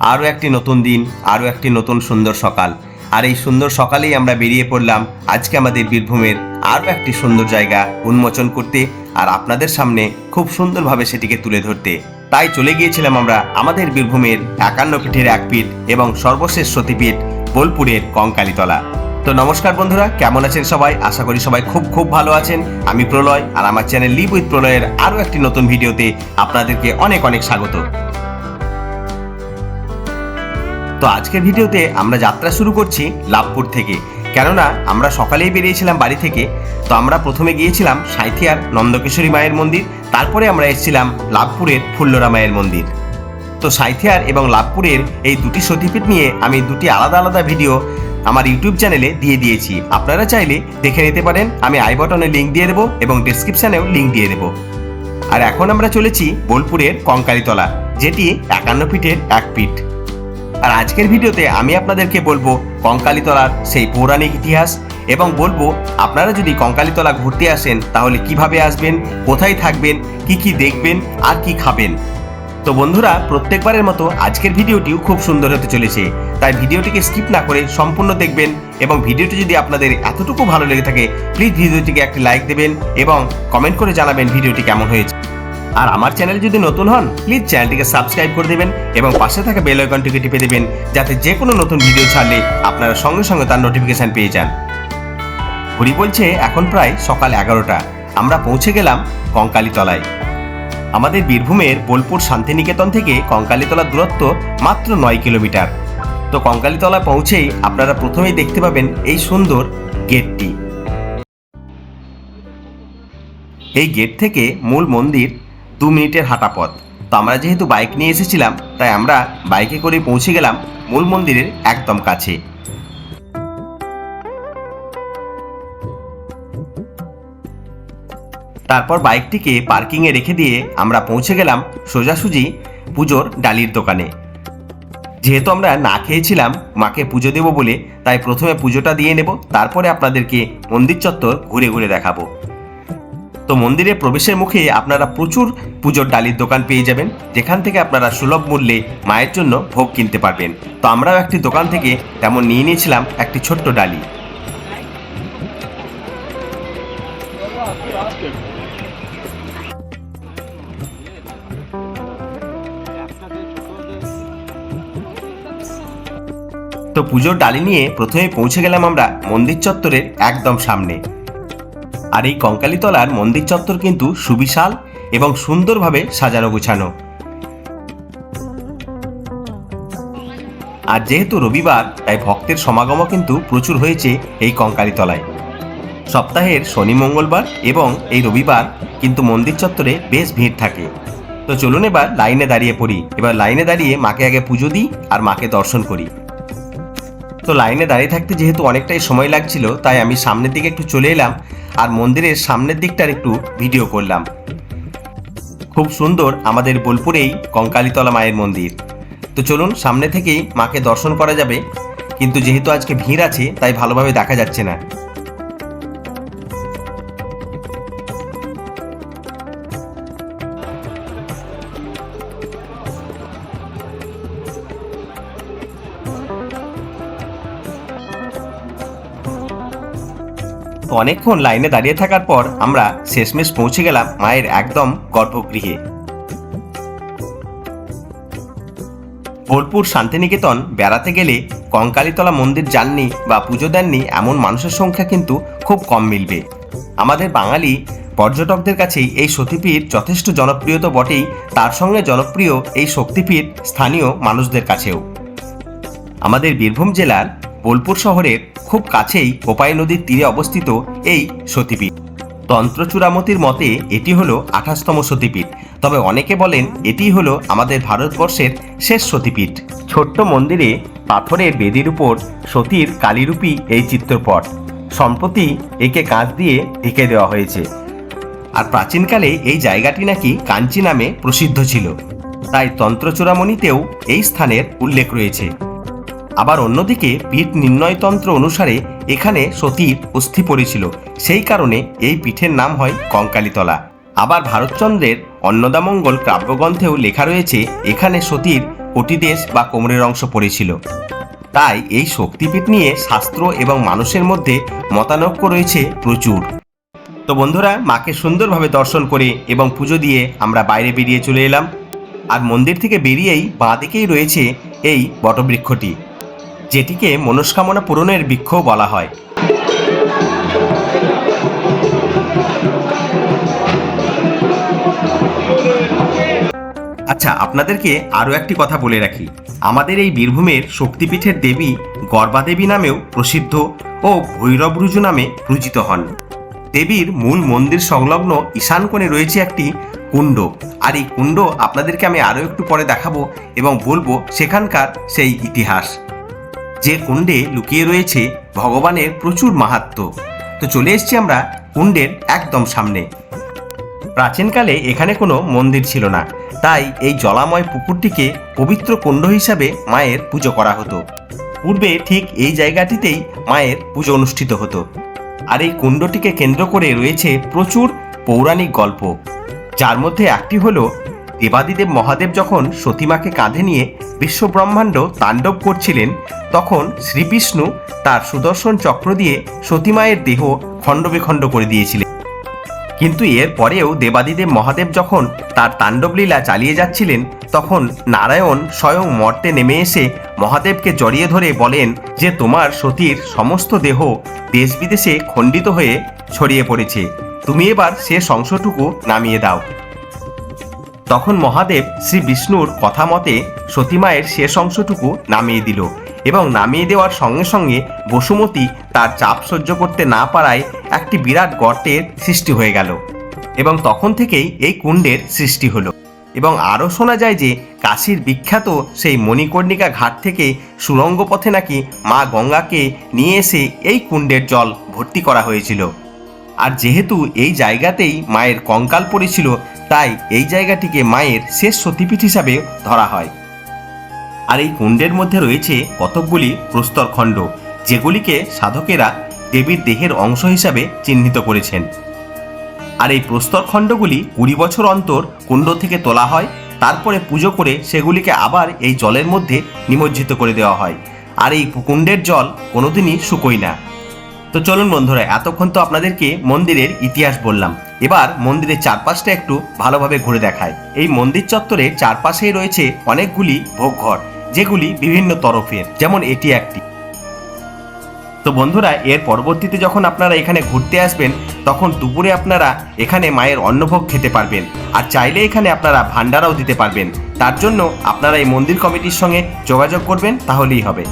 আরও একটি নতুন দিন, আরও একটি নতুন সুন্দর সকাল। আর এই সুন্দর সকালেই আমরা বেরিয়ে পড়লাম আজকে আমাদের বীরভূমের আরও একটি সুন্দর জায়গা উন্মোচন করতে আর আপনাদের সামনে খুব সুন্দরভাবে সেটিকে তুলে ধরতে। তাই চলে গিয়েছিলাম আমরা আমাদের বীরভূমের একান্ন পিঠের এক পিঠ এবং সর্বশেষ সতীপীঠ বোলপুরের কঙ্কালীতলা। তো নমস্কার বন্ধুরা, কেমন আছেন সবাই? আশা করি সবাই খুব খুব ভালো আছেন। আমি প্রলয় আর আমার চ্যানেল লিভ উইথ প্রলয়ের আরও একটি নতুন ভিডিওতে আপনাদেরকে অনেক অনেক স্বাগত। তো আজকের ভিডিওতে আমরা যাত্রা শুরু করছি লাভপুর থেকে। কেননা আমরা সকালেই বেরিয়েছিলাম বাড়ি থেকে, তো আমরা প্রথমে গিয়েছিলাম সাঁথিয়ার নন্দকেশ্বরী মায়ের মন্দির, তারপরে আমরা এসেছিলাম লাভপুরের ফুল্লরা মায়ের মন্দির। তো সাঁথিয়ার এবং লাভপুরের এই দুটি সতীপীঠ নিয়ে আমি দুটি আলাদা আলাদা ভিডিও আমার ইউটিউব চ্যানেলে দিয়ে দিয়েছি। আপনারা চাইলে দেখে নিতে পারেন, আমি আই বটনে লিঙ্ক দিয়ে দেবো এবং ডিসক্রিপশানেও লিঙ্ক দিয়ে দেবো। আর এখন আমরা চলেছি বোলপুরের কঙ্কালীতলা, যেটি একান্ন ফিটের এক ফিট। আর আজকের ভিডিওতে আমি আপনাদেরকে বলব কঙ্কালীতলার সেই পৌরাণিক ইতিহাস এবং বলব আপনারা যদি কঙ্কালীতলা ঘুরতে আসেন তাহলে কীভাবে আসবেন, কোথায় থাকবেন, কি কি দেখবেন আর কি খাবেন। তো বন্ধুরা, প্রত্যেকবারের মতো আজকের ভিডিওটিও খুব সুন্দর হতে চলেছে। তাই ভিডিওটিকে স্কিপ না করে সম্পূর্ণ দেখবেন এবং ভিডিওটি যদি আপনাদের এতটুকু ভালো লেগে থাকে প্লিজ ভিডিওটিকে একটি লাইক দেবেন এবং কমেন্ট করে জানাবেন ভিডিওটি কেমন হয়েছে। আর আমার চ্যানেল যদি নতুন হন প্লিজ চ্যানেলটিকে সাবস্ক্রাইব করে দেবেন এবং পাশে থাকা বেল আইকনটিকে টিপে দেবেন, যাতে যে কোনো নতুন ভিডিও ছাড়লে আপনারা সঙ্গে সঙ্গে তার নোটিফিকেশন পেয়ে যান। ঘড়ি বলছে, এখন প্রায় সকাল এগারোটা। আমরা পৌঁছে গেলাম কঙ্কালীতলায়। আমাদের বীরভূমের বোলপুর শান্তিনিকেতন থেকে কঙ্কালীতলার দূরত্ব মাত্র নয় কিলোমিটার। তো কঙ্কালীতলা পৌঁছেই আপনারা প্রথমেই দেখতে পাবেন এই সুন্দর গেটটি। এই গেট থেকে মূল মন্দির দু মিনিটের হাঁটা পথ। তো আমরা যেহেতু বাইক নিয়ে এসেছিলাম, তাই আমরা বাইকে করে পৌঁছে গেলাম মূল মন্দিরের একদম কাছে। তারপর বাইকটিকে পার্কিংয়ে রেখে দিয়ে আমরা পৌঁছে গেলাম সোজাসুজি পুজোর ডালির দোকানে। যেহেতু আমরা না খেয়েছিলাম, মাকে পুজো দেবো বলে, তাই প্রথমে পুজোটা দিয়ে নেব, তারপরে আপনাদেরকে মন্দির চত্বর ঘুরে ঘুরে দেখাবো। তো মন্দিরে প্রবেশের মুখে আপনারা প্রচুর পুজোর ডালির দোকান পেয়ে যাবেন, যেখান থেকে আপনারা সুলভ মূল্যে মায়ের জন্য ভোগ কিনতে পারবেন। তো আমরাও একটি দোকান থেকে তেমন নিয়ে নিয়েছিলাম একটি ছোট্ট ডালি। তো পুজোর ডালি নিয়ে প্রথমে পৌঁছে গেলাম আমরা মন্দির চত্বরের একদম সামনে। আর এই কঙ্কালীতলার মন্দির চত্বর কিন্তু সুবিশাল এবং সুন্দরভাবে সাজানো গুছানো। আর যেহেতু রবিবার, তাই ভক্তের সমাগমও কিন্তু প্রচুর হয়েছে এই কঙ্কালীতলায়। সপ্তাহের শনি মঙ্গলবার এবং এই রবিবার কিন্তু মন্দির চত্বরে বেশ ভিড় থাকে। তো চলুন এবার লাইনে দাঁড়িয়ে পড়ি। এবার লাইনে দাঁড়িয়ে মাকে আগে পুজো দিই আর মাকে দর্শন করি। তো লাইনে দাঁড়িয়ে থাকতে যেহেতু অনেকটাই সময় লাগছিল, তাই আমি সামনের দিকে একটু চলে এলাম আর মন্দিরের সামনের দিকটার একটু ভিডিও করলাম। খুব সুন্দর আমাদের বোলপুরেই কঙ্কালীতলা মায়ের মন্দির। তো চলুন সামনে থেকেই মাকে দর্শন করা যাবে, কিন্তু যেহেতু আজকে ভিড় আছে, তাই ভালোভাবে দেখা যাচ্ছে না। অনেকক্ষণ লাইনে দাঁড়িয়ে থাকার পর আমরা শেষমেশ পৌঁছে গেলাম মায়ের একদম গর্ভগৃহে। বোলপুর শান্তিনিকেতন বেড়াতে গেলে কঙ্কালীতলা মন্দির যাননি বা পুজো দেননি এমন মানুষের সংখ্যা কিন্তু খুব কম মিলবে। আমাদের বাঙালি পর্যটকদের কাছেই এই সতীপীঠ যথেষ্ট জনপ্রিয় তো বটেই, তার সঙ্গে জনপ্রিয় এই শক্তিপীঠ স্থানীয় মানুষদের কাছেও। আমাদের বীরভূম জেলার বোলপুর শহরের খুব কাছেই কোপাই নদীর তীরে অবস্থিত এই সতীপীঠ। তন্ত্র চূড়ামতির মতে এটি হলো আঠাশতম সতীপীঠ। তবে অনেকে বলেন এটি হলো আমাদের ভারতবর্ষের শেষ সতীপীঠ। ছোট্ট মন্দিরে পাথরের বেদির উপর সতীর কালীরূপী এই চিত্রপট। সম্প্রতি একে কাঁচ দিয়ে ঢেকে দেওয়া হয়েছে। আর প্রাচীনকালে এই জায়গাটি নাকি কাঞ্চি নামে প্রসিদ্ধ ছিল। তাই তন্ত্রচূড়ামণিতেও এই স্থানের উল্লেখ রয়েছে। আবার অন্যদিকে পীঠ নির্ণয়তন্ত্র অনুসারে এখানে সতীর অস্থি পড়েছিল। সেই কারণে এই পীঠের নাম হয় কঙ্কালীতলা। আবার ভারতচন্দ্রের অন্নদামঙ্গল কাব্যগ্রন্থেও লেখা রয়েছে, এখানে সতীর কটিদেশ বা কোমরের অংশ পড়েছিল। তাই এই শক্তিপীঠ নিয়ে শাস্ত্র এবং মানুষের মধ্যে মতানৈক্য রয়েছে প্রচুর। তো বন্ধুরা, মাকে সুন্দরভাবে দর্শন করে এবং পুজো দিয়ে আমরা বাইরে বেরিয়ে চলে এলাম। আর মন্দির থেকে বেরিয়েই বাঁ দিকেই রয়েছে এই বটবৃক্ষটি। যেটিকে মনস্কামনা পূরণের বৃক্ষ বলা হয়। আচ্ছা আপনাদেরকে আরও একটি কথা বলে রাখি। আমাদের এই বীরভূমের শক্তিপীঠের দেবী গর্বাদেবী নামেও প্রসিদ্ধ ও ভৈরবরুজু নামে পূজিত হন। দেবীর মূল মন্দির সংলগ্ন ঈশান কোণে রয়েছে একটি কুণ্ড। আর এই কুণ্ড আপনাদেরকে আমি আরও একটু পরে দেখাবো এবং বলব সেখানকার সেই ইতিহাস। যে কুণ্ডে লুকিয়ে রয়েছে ভগবানের প্রচুর মাহাত্ম্য তো চলে এসেছি আমরা কুণ্ডের একদম সামনে। প্রাচীনকালে এখানে কোনো মন্দির ছিল না। তাই এই জলাময় পুকুরটিকে পবিত্র কুণ্ড হিসাবে মায়ের পুজো করা হতো। পূর্বে ঠিক এই জায়গাটিতেই মায়ের পুজো অনুষ্ঠিত হতো। আর এই কুণ্ডটিকে কেন্দ্র করে রয়েছে প্রচুর পৌরাণিক গল্প। যার মধ্যে একটি হলো দেবাদিদেব মহাদেব যখন সতীমাকে কাঁধে নিয়ে বিশ্বব্রহ্মাণ্ড তাণ্ডব করছিলেন, তখন শ্রীবিষ্ণু তার সুদর্শন চক্র দিয়ে সতীমায়ের দেহ খণ্ড বিখণ্ড করে দিয়েছিলেন। কিন্তু এর পরেও দেবাদিদেব মহাদেব যখন তার তাণ্ডবলীলা চালিয়ে যাচ্ছিলেন, তখন নারায়ণ স্বয়ং মর্তে নেমে এসে মহাদেবকে জড়িয়ে ধরে বলেন যে তোমার সতীর সমস্ত দেহ দেশ বিদেশে খণ্ডিত হয়ে ছড়িয়ে পড়েছে। তুমি এবার সে অংশটুকু নামিয়ে দাও। তখন মহাদেব শ্রী বিষ্ণুর কথা মতে সতীমায়ের শেষ অংশটুকু নামিয়ে দিল এবং নামিয়ে দেওয়ার সঙ্গে সঙ্গে বসুমতী তার চাপ সহ্য করতে না পারায় একটি বিরাট গর্তের সৃষ্টি হয়ে গেল এবং তখন থেকেই এই কুণ্ডের সৃষ্টি হলো। এবং আরও শোনা যায় যে কাশীর বিখ্যাত সেই মণিকর্ণিকা ঘাট থেকে সুরঙ্গ পথে নাকি মা গঙ্গাকে নিয়ে এসে এই কুণ্ডের জল ভর্তি করা হয়েছিল। আর যেহেতু এই জায়গাতেই মায়ের কঙ্কাল পড়েছিল তাই এই জায়গাটিকে মায়ের শেষ সতীপীঠ হিসাবে ধরা হয়। আর এই কুণ্ডের মধ্যে রয়েছে কতকগুলি প্রস্তরখণ্ড যেগুলিকে সাধকেরা দেবীর দেহের অংশ হিসাবে চিহ্নিত করেছেন। আর এই প্রস্তরখণ্ডগুলি কুড়ি বছর অন্তর কুণ্ড থেকে তোলা হয়, তারপরে পুজো করে সেগুলিকে আবার এই জলের মধ্যে নিমজ্জিত করে দেওয়া হয়। আর এই কুণ্ডের জল কোনোদিনই শুকোয় না। তো চলুন বন্ধুরা, এতক্ষণ তো আপনাদেরকে মন্দিরের ইতিহাস বললাম। এবার মন্দিরের চারপাশটা একটু ভালোভাবে ঘুরে দেখায়। এই মন্দির চত্বরের চারপাশেই রয়েছে অনেকগুলি ভোগঘর, যেগুলি বিভিন্ন তরফের, যেমন এটি একটি। তো বন্ধুরা, এর পরবর্তীতে যখন আপনারা এখানে ঘুরতে আসবেন, তখন দুপুরে আপনারা এখানে মায়ের অন্নভোগ খেতে পারবেন, আর চাইলে এখানে আপনারা ভান্ডারাও দিতে পারবেন। তার জন্য আপনারা এই মন্দির কমিটির সঙ্গে যোগাযোগ করবেন, তাহলেই হবে।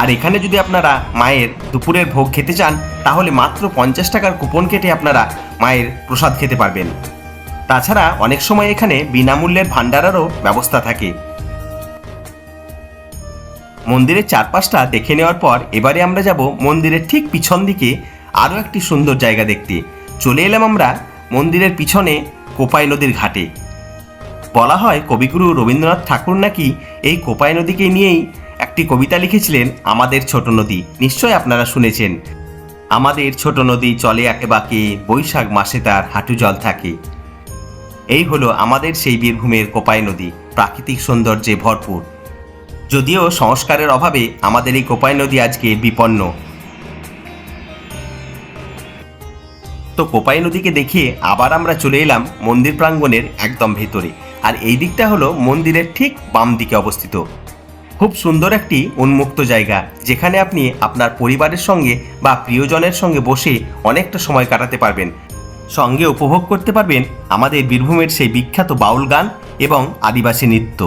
আর এখানে যদি আপনারা মায়ের দুপুরের ভোগ খেতে চান, তাহলে মাত্র পঞ্চাশ টাকার কুপন কেটে আপনারা মায়ের প্রসাদ খেতে পারবেন। তাছাড়া অনেক সময় এখানে বিনামূল্যের ভান্ডারারও ব্যবস্থা থাকে। মন্দিরের চারপাশটা দেখে নেওয়ার পর এবারে আমরা যাব মন্দিরের ঠিক পিছন দিকে আরও একটি সুন্দর জায়গা দেখতে। চলে এলাম আমরা মন্দিরের পিছনে কোপাই নদীর ঘাটে। বলা হয় কবিগুরু রবীন্দ্রনাথ ঠাকুর নাকি এই কোপাই নদীকে নিয়েই একটি কবিতা লিখেছিলেন আমাদের ছোট নদী। নিশ্চয় আপনারা শুনেছেন। আমাদের ছোট নদী চলে একে বাঁকে, বৈশাখ মাসে তার হাঁটু জল থাকে। এই হলো আমাদের সেই বীরভূমের কোপাই নদী, প্রাকৃতিক সৌন্দর্যে ভরপুর। যদিও সংস্কারের অভাবে আমাদের এই কোপাই নদী আজকে বিপন্ন। তো কোপাই নদীকে দেখিয়ে আবার আমরা চলে এলাম মন্দির প্রাঙ্গণের একদম ভেতরে। আর এই দিকটা হলো মন্দিরের ঠিক বাম দিকে অবস্থিত। খুব সুন্দর একটি উন্মুক্ত জায়গা, যেখানে আপনি আপনার পরিবারের সঙ্গে বা প্রিয়জনের সঙ্গে বসে অনেকটা সময় কাটাতে পারবেন। সঙ্গে উপভোগ করতে পারবেন আমাদের বীরভূমের সেই বিখ্যাত বাউল গান এবং আদিবাসী নৃত্য।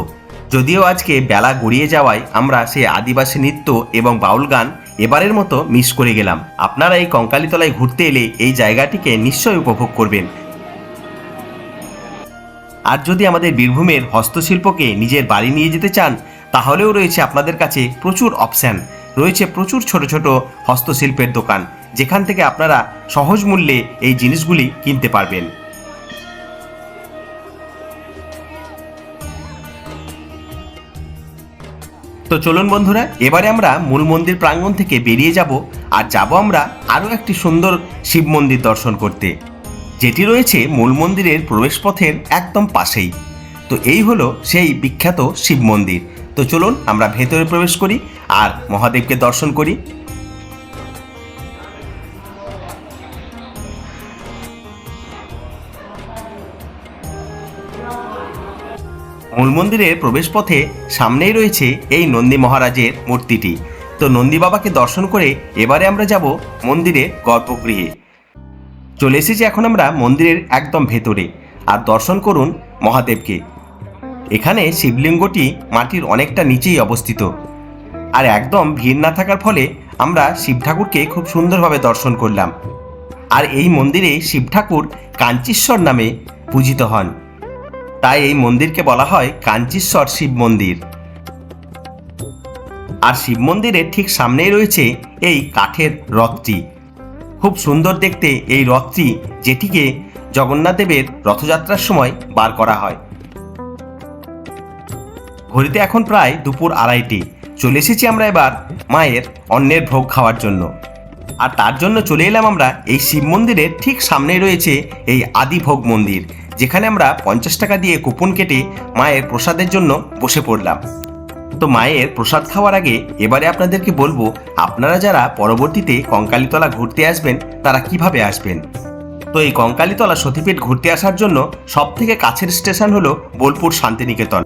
যদিও আজকে বেলা গড়িয়ে যাওয়ায় আমরা সেই আদিবাসী নৃত্য এবং বাউল গান এবারের মতো মিস করে গেলাম। আপনারা এই কঙ্কালীতলায় ঘুরতে এলে এই জায়গাটিকে নিশ্চয়ই উপভোগ করবেন। আর যদি আমাদের বীরভূমের হস্তশিল্পকে নিজের বাড়ি নিয়ে যেতে চান, তাহলেও রয়েছে আপনাদের কাছে প্রচুর অপশান। রয়েছে প্রচুর ছোট ছোট হস্তশিল্পের দোকান, যেখান থেকে আপনারা সহজ মূল্যে এই জিনিসগুলি কিনতে পারবেন। তো চলুন বন্ধুরা, এবারে আমরা মূল মন্দির প্রাঙ্গণ থেকে বেরিয়ে যাব, আর যাব আমরা আরও একটি সুন্দর শিব মন্দির দর্শন করতে। যেটি রয়েছে মূল মন্দিরের প্রবেশপথের একদম পাশেই। তো এই হলো সেই বিখ্যাত শিব মন্দির। তো চলুন আমরা ভেতরে প্রবেশ করি আর মহাদেবকে দর্শন করি। মূল মন্দিরের প্রবেশপথে সামনেই রয়েছে এই নন্দী মহারাজের মূর্তিটি। তো নন্দী বাবাকে দর্শন করে এবারে আমরা যাব মন্দিরের গর্ভগৃহে। চলে এসেছি এখন আমরা মন্দিরের একদম ভেতরে। আর দর্শন করুন মহাদেবকে। এখানে শিবলিঙ্গটি মাটির অনেকটা নিচেই অবস্থিত। আর একদম ভিড় না থাকার ফলে আমরা শিব ঠাকুরকে খুব সুন্দরভাবে দর্শন করলাম। আর এই মন্দিরে শিব ঠাকুর কাঞ্চীশ্বর নামে পূজিত হন। তাই এই মন্দিরকে বলা হয় কাঞ্চীশ্বর শিব মন্দির। আর শিব মন্দিরের ঠিক সামনেই রয়েছে এই কাঠের রথটি। খুব সুন্দর দেখতে এই রথটি, যেটিকে জগন্নাথদেবের রথযাত্রার সময় বার করা হয়। ঘড়িতে এখন প্রায় দুপুর আড়াইটি। চলে এসেছি আমরা এবার মায়ের অন্যের ভোগ খাওয়ার জন্য। আর তার জন্য চলে এলাম আমরা এই শিব মন্দিরের ঠিক সামনেই রয়েছে এই আদিভোগ মন্দির, যেখানে আমরা পঞ্চাশ টাকা দিয়ে কুপন কেটে মায়ের প্রসাদের জন্য বসে পড়লাম। তো মায়ের প্রসাদ খাওয়ার আগে এবারে আপনাদেরকে বলব, আপনারা যারা পরবর্তীতে কঙ্কালীতলা ঘুরতে আসবেন, তারা কীভাবে আসবেন? তো এই কঙ্কালীতলা সতীপীঠ ঘুরতে আসার জন্য সব থেকে কাছের স্টেশন হলো বোলপুর শান্তিনিকেতন।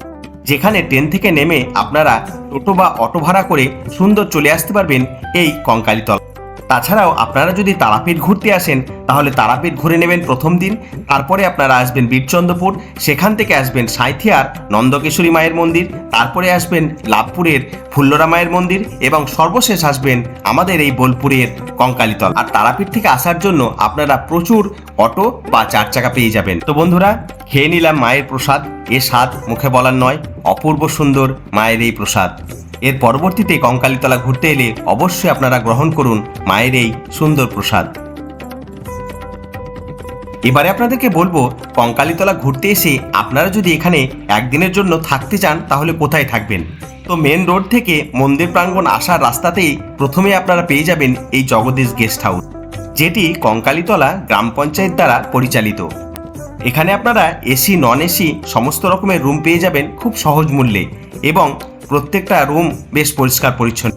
যেখানে ট্রেন থেকে নেমে আপনারা টোটো বা অটো ভাড়া করে সুন্দর চলে আসতে পারবেন এই কঙ্কালীতলা। তাছাড়াও আপনারা যদি তারাপীঠ ঘুরতে আসেন, তাহলে তারাপীঠ ঘুরে নেবেন প্রথম দিন, তারপরে আপনারা আসবেন বীরচন্দ্রপুর, সেখান থেকে আসবেন সাঁইথিয়ার নন্দকেশ্বরী মায়ের মন্দির, তারপরে আসবেন লাভপুরের, ফুল্লরা মায়ের মন্দির এবং সর্বশেষ আসবেন আমাদের এই বোলপুরের কঙ্কালীতল। আর তারাপীঠ থেকে আসার জন্য আপনারা প্রচুর অটো বা চার চাকা পেয়ে যাবেন। তো বন্ধুরা, খেয়ে নিলাম মায়ের প্রসাদ। এ স্বাদ মুখে বলার নয়, অপূর্ব সুন্দর মায়ের এই প্রসাদ। এর পরবর্তীতে কঙ্কালীতলা ঘুরতে এলে অবশ্যই আপনারা গ্রহণ করুন মায়ের এই সুন্দর প্রসাদ। এবারে আপনাদেরকে বলব, কঙ্কালীতলা ঘুরতে এসে আপনারা যদি এখানে একদিনের জন্য থাকতে চান, তাহলে কোথায় থাকবেন? তো মেন রোড থেকে মন্দির প্রাঙ্গণ আসার রাস্তাতেই প্রথমে আপনারা পেয়ে যাবেন এই জগদীশ গেস্ট হাউস, যেটি কঙ্কালীতলা গ্রাম পঞ্চায়েত দ্বারা পরিচালিত। এখানে আপনারা এসি নন এসি সমস্ত রকমের রুম পেয়ে যাবেন খুব সহজ মূল্যে এবং প্রত্যেকটা রুম বেশ পরিষ্কার পরিচ্ছন্ন।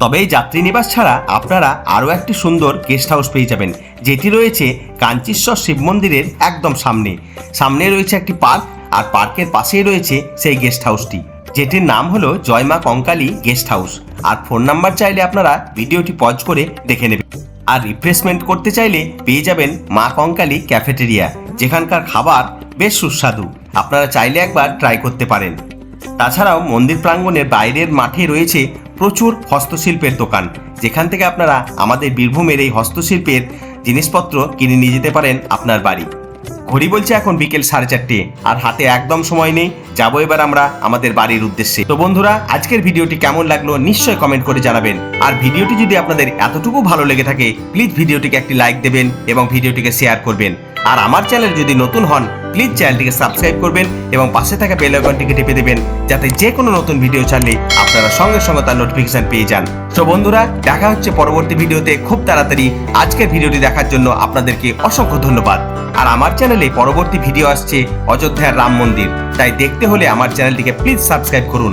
তবে এই যাত্রী নিবাস ছাড়া আপনারা আরও একটি সুন্দর গেস্ট হাউস পেয়ে যাবেন, যেটি রয়েছে কাঞ্চীশ্বর শিব মন্দিরের একদম সামনে। সামনে রয়েছে একটি পার্ক আর পার্কের পাশেই রয়েছে সেই গেস্ট হাউসটি যেটির নাম হলো জয়মা কঙ্কালী গেস্ট হাউস আর ফোন নাম্বার চাইলে আপনারা ভিডিওটি পজ করে দেখে নেবেন। আর রিফ্রেশমেন্ট করতে চাইলে পেয়ে যাবেন মা কঙ্কালি ক্যাফেটেরিয়া যেখানকার খাবার বেশ সুস্বাদু। আপনারা চাইলে একবার ট্রাই করতে পারেন। তাছাড়াও মন্দির প্রাঙ্গণের বাইরের মাঠে রয়েছে প্রচুর হস্তশিল্পের দোকান। যেখান থেকে আপনারা আমাদের বীরভূমের এই হস্তশিল্পের জিনিসপত্র কিনে নিয়ে যেতে পারেন আপনার বাড়ি। ঘড়ি বলছে এখন বিকেল সাড়ে চারটে, আর হাতে একদম সময় নেই, যাব এবার আমরা আমাদের বাড়ির উদ্দেশ্যে। তো বন্ধুরা, আজকের ভিডিওটি কেমন লাগল নিশ্চয়ই কমেন্ট করে জানাবেন। আর ভিডিওটি যদি আপনাদের এতটুকু ভালো লেগে থাকে প্লিজ ভিডিওটিকে একটি লাইক দেবেন এবং ভিডিওটিকে শেয়ার করবেন। আর আমার চ্যানেল যদি নতুন হন প্লিজ চ্যানেলটিকে সাবস্ক্রাইব করবেন এবং পাশে থাকা বেল আইকনটিকে টিপে দেবেন, যাতে যে কোনো নতুন ভিডিও ছাড়লে আপনারা সঙ্গে সঙ্গে তার নোটিফিকেশন পেয়ে যান। তো বন্ধুরা, দেখা হচ্ছে পরবর্তী ভিডিওতে খুব তাড়াতাড়ি। আজকের ভিডিওটি দেখার জন্য আপনাদেরকে অসংখ্য ধন্যবাদ। আর আমার চ্যানেলে পরবর্তী ভিডিও আসছে অযোধ্যার রাম মন্দির। তাই দেখতে হলে আমার চ্যানেলটিকে প্লিজ সাবস্ক্রাইব করুন।